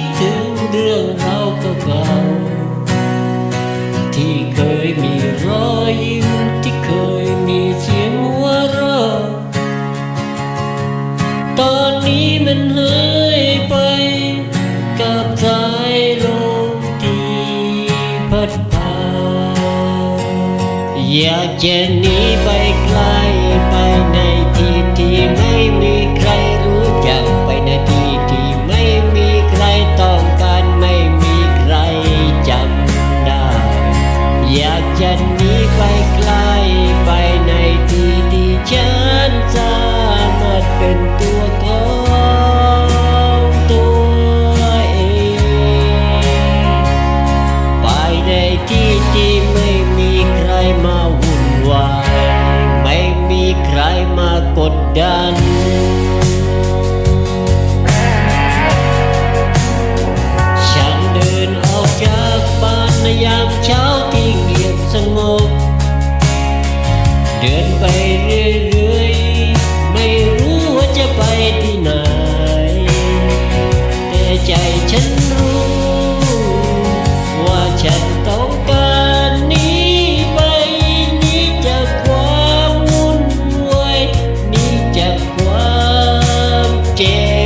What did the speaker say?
คิดถึงเรื่องเราเก่าๆที่เคยมีรอยยิ้มที่เคยมีเสียงหัวเราะตอนนี้มันหายไป กับสายลมที่พัดพาอยากจะนี จะหนีไปไกลไปในที่ที่ฉันสามารถเป็นตัวของตัวเอง ไปในที่ที่ไม่มีใครมาวุ่นวาย ไม่มีใครมากดดันฉันเดินออกจากบ้านในยามเช้าที่เงียบส งบ เดินไปเรื่อยๆ ไม่รู้ว่าจะไปที่ไหน แต่ใจฉันรู้ ว่าฉันต้องการนี้ไปนี้จากความวุ่นวายนี้จากความเจ็บ